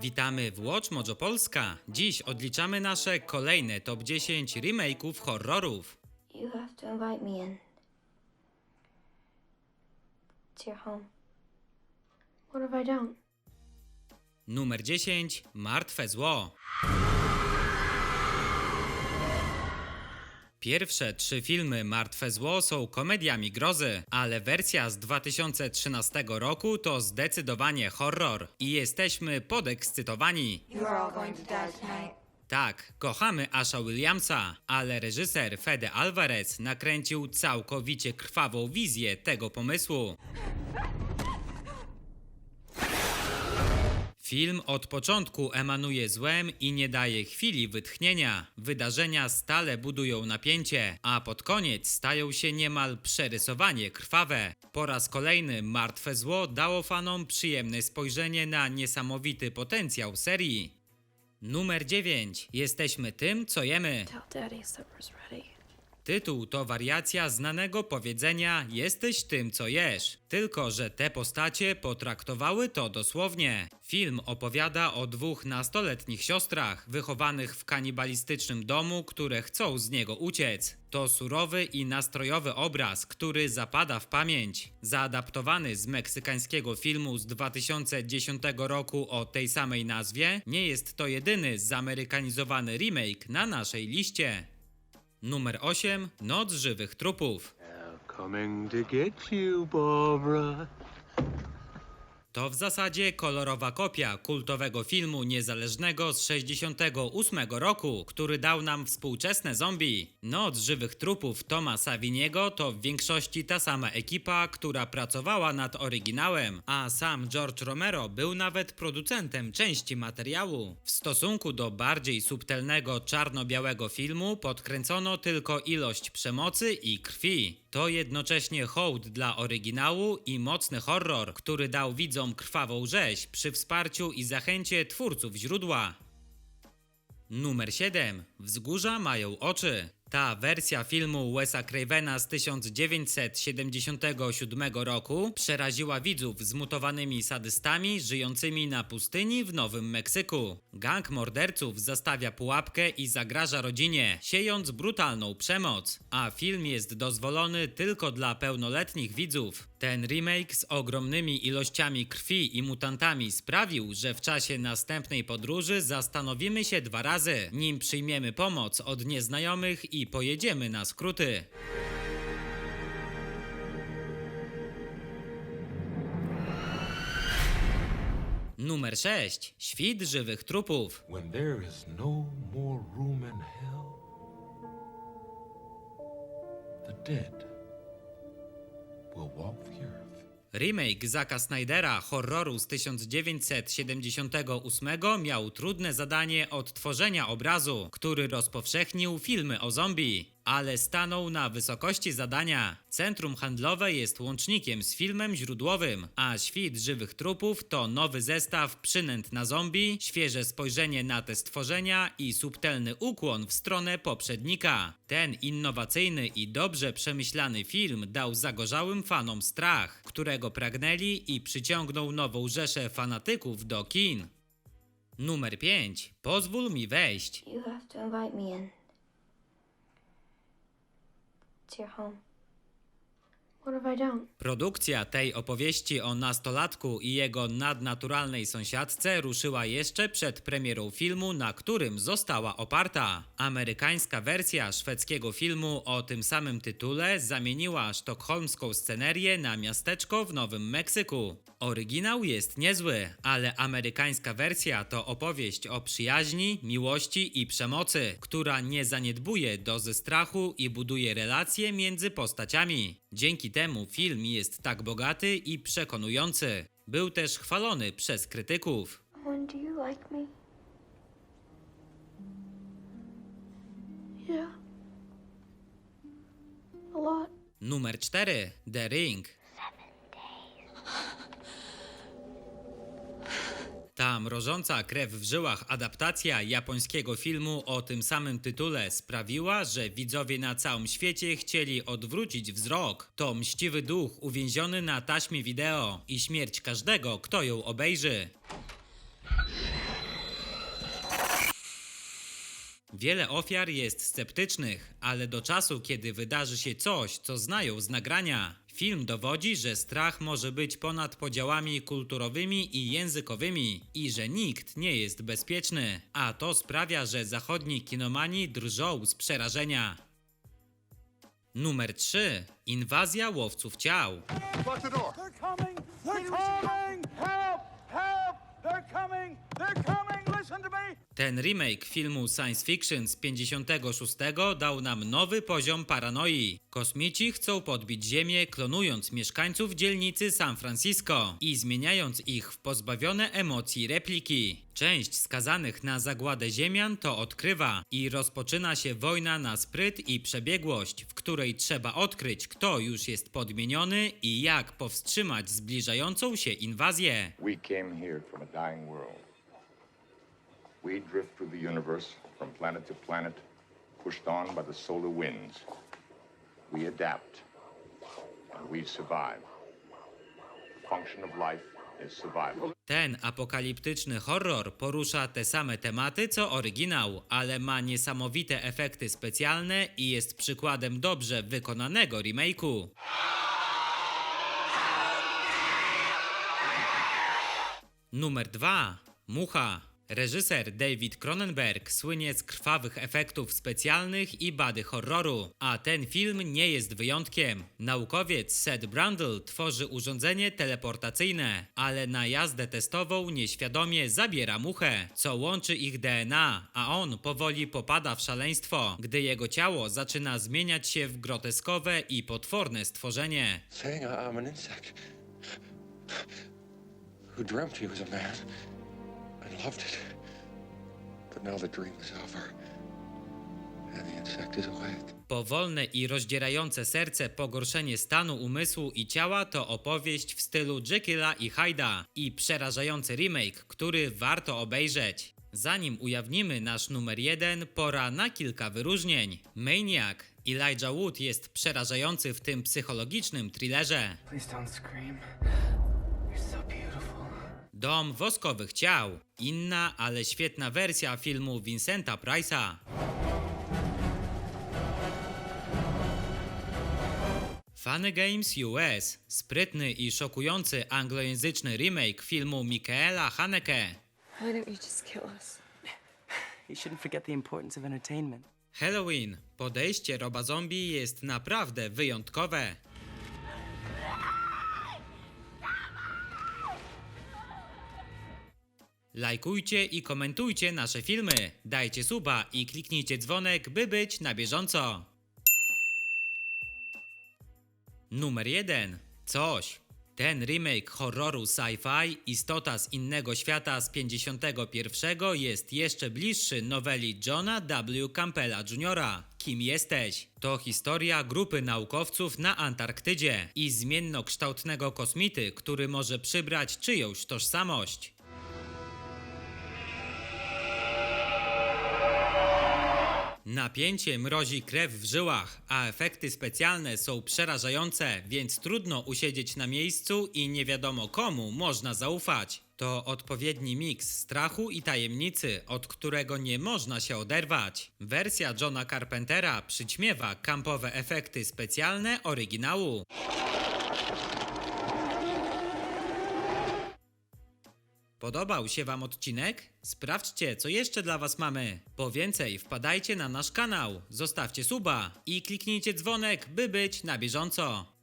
Witamy w Watch Mojo Polska. Dziś odliczamy nasze kolejne top 10 remake'ów horrorów. You have to invite me in. It's your home. What if I don't? Numer 10 Martwe Zło. Pierwsze trzy filmy Martwe Zło są komediami grozy, ale wersja z 2013 roku to zdecydowanie horror i jesteśmy podekscytowani. Tak, kochamy Asha Williamsa, ale reżyser Fede Alvarez nakręcił całkowicie krwawą wizję tego pomysłu. Film od początku emanuje złem i nie daje chwili wytchnienia. Wydarzenia stale budują napięcie, a pod koniec stają się niemal przerysowanie krwawe. Po raz kolejny Martwe Zło dało fanom przyjemne spojrzenie na niesamowity potencjał serii. Numer 9. Jesteśmy tym, co jemy. Tell Daddy. Tytuł to wariacja znanego powiedzenia Jesteś tym, co jesz. Tylko, że te postacie potraktowały to dosłownie. Film opowiada o dwóch nastoletnich siostrach, wychowanych w kanibalistycznym domu, które chcą z niego uciec. To surowy i nastrojowy obraz, który zapada w pamięć. Zaadaptowany z meksykańskiego filmu z 2010 roku o tej samej nazwie, nie jest to jedyny zamerykanizowany remake na naszej liście. Numer 8. Noc żywych trupów. Coming to get you, Barbara. To w zasadzie kolorowa kopia kultowego filmu niezależnego z 68 roku, który dał nam współczesne zombie. Noc żywych trupów Toma Saviniego to w większości ta sama ekipa, która pracowała nad oryginałem, a sam George Romero był nawet producentem części materiału. W stosunku do bardziej subtelnego czarno-białego filmu podkręcono tylko ilość przemocy i krwi. To jednocześnie hołd dla oryginału i mocny horror, który dał widzom krwawą rzeź przy wsparciu i zachęcie twórców źródła. Numer 7. Wzgórza mają oczy. Ta wersja filmu Wesa Cravena z 1977 roku przeraziła widzów zmutowanymi sadystami żyjącymi na pustyni w Nowym Meksyku. Gang morderców zastawia pułapkę i zagraża rodzinie, siejąc brutalną przemoc, a film jest dozwolony tylko dla pełnoletnich widzów. Ten remake z ogromnymi ilościami krwi i mutantami sprawił, że w czasie następnej podróży zastanowimy się dwa razy, nim przyjmiemy pomoc od nieznajomych i pojedziemy na skróty. Numer 6. Świt żywych trupów. When there is no more room in hell, the dead will walk the earth. Remake Zaka Snydera horroru z 1978 miał trudne zadanie odtworzenia obrazu, który rozpowszechnił filmy o zombie, ale stanął na wysokości zadania. Centrum handlowe jest łącznikiem z filmem źródłowym, a Świt żywych trupów to nowy zestaw przynęt na zombie, świeże spojrzenie na te stworzenia i subtelny ukłon w stronę poprzednika. Ten innowacyjny i dobrze przemyślany film dał zagorzałym fanom strach, którego pragnęli i przyciągnął nową rzeszę fanatyków do kin. Numer 5. Pozwól mi wejść. You have to invite me in. It's your home. What if I don't? Produkcja tej opowieści o nastolatku i jego nadnaturalnej sąsiadce ruszyła jeszcze przed premierą filmu, na którym została oparta. Amerykańska wersja szwedzkiego filmu o tym samym tytule zamieniła sztokholmską scenerię na miasteczko w Nowym Meksyku. Oryginał jest niezły, ale amerykańska wersja to opowieść o przyjaźni, miłości i przemocy, która nie zaniedbuje dozy strachu i buduje relacje między postaciami. Dzięki temu film jest tak bogaty i przekonujący. Był też chwalony przez krytyków. Owen, do you like me? Yeah. A lot. Numer 4. The Ring. Ta mrożąca krew w żyłach adaptacja japońskiego filmu o tym samym tytule sprawiła, że widzowie na całym świecie chcieli odwrócić wzrok. To mściwy duch uwięziony na taśmie wideo i śmierć każdego, kto ją obejrzy. Wiele ofiar jest sceptycznych, ale do czasu, kiedy wydarzy się coś, co znają z nagrania, film dowodzi, że strach może być ponad podziałami kulturowymi i językowymi i że nikt nie jest bezpieczny, a to sprawia, że zachodni kinomani drżą z przerażenia. Numer 3. Inwazja łowców ciał. They're coming! They're coming! Help! Help! They're coming! They're coming! Listen to me! Ten remake filmu science fiction z 56 dał nam nowy poziom paranoi. Kosmici chcą podbić Ziemię, klonując mieszkańców dzielnicy San Francisco i zmieniając ich w pozbawione emocji repliki. Część skazanych na zagładę Ziemian to odkrywa i rozpoczyna się wojna na spryt i przebiegłość, w której trzeba odkryć, kto już jest podmieniony i jak powstrzymać zbliżającą się inwazję. We came here from a dying world. We drift through the universe from planet to planet, pushed on by the solar winds. We adapt, and we survive. The function of life is survival. Ten apokaliptyczny horror porusza te same tematy co oryginał, ale ma niesamowite efekty specjalne i jest przykładem dobrze wykonanego remake'u. Numer 2. Mucha. Reżyser David Cronenberg słynie z krwawych efektów specjalnych i bady horroru, a ten film nie jest wyjątkiem. Naukowiec Seth Brundle tworzy urządzenie teleportacyjne, ale na jazdę testową nieświadomie zabiera muchę, co łączy ich DNA, a on powoli popada w szaleństwo, gdy jego ciało zaczyna zmieniać się w groteskowe i potworne stworzenie. Saying I'm an insect who dreamt he was a man loved it. But now the dream is over. Powolne i rozdzierające serce pogorszenie stanu umysłu i ciała to opowieść w stylu Jekylla i Hyda i przerażający remake, który warto obejrzeć. Zanim ujawnimy nasz numer jeden, pora na kilka wyróżnień. Maniac. Elijah Wood jest przerażający w tym psychologicznym thrillerze. Please don't scream. You're so beautiful. Dom woskowych ciał. Inna, ale świetna wersja filmu Vincenta Price'a. Funny Games US. Sprytny i szokujący anglojęzyczny remake filmu Michaela Haneke. Why don't you just kill us? You shouldn't forget the importance of entertainment. Halloween. Podejście Roba Zombie jest naprawdę wyjątkowe. Lajkujcie i komentujcie nasze filmy. Dajcie suba i kliknijcie dzwonek, by być na bieżąco. Numer 1. Coś. Ten remake horroru sci-fi, istota z innego świata z 51 jest jeszcze bliższy noweli Johna W. Campbella Jr. Kim jesteś? To historia grupy naukowców na Antarktydzie i zmiennokształtnego kosmity, który może przybrać czyjąś tożsamość. Napięcie mrozi krew w żyłach, a efekty specjalne są przerażające, więc trudno usiedzieć na miejscu i nie wiadomo komu można zaufać. To odpowiedni miks strachu i tajemnicy, od którego nie można się oderwać. Wersja Johna Carpentera przyćmiewa kampowe efekty specjalne oryginału. Podobał się Wam odcinek? Sprawdźcie, co jeszcze dla Was mamy. Po więcej wpadajcie na nasz kanał, zostawcie suba i kliknijcie dzwonek, by być na bieżąco.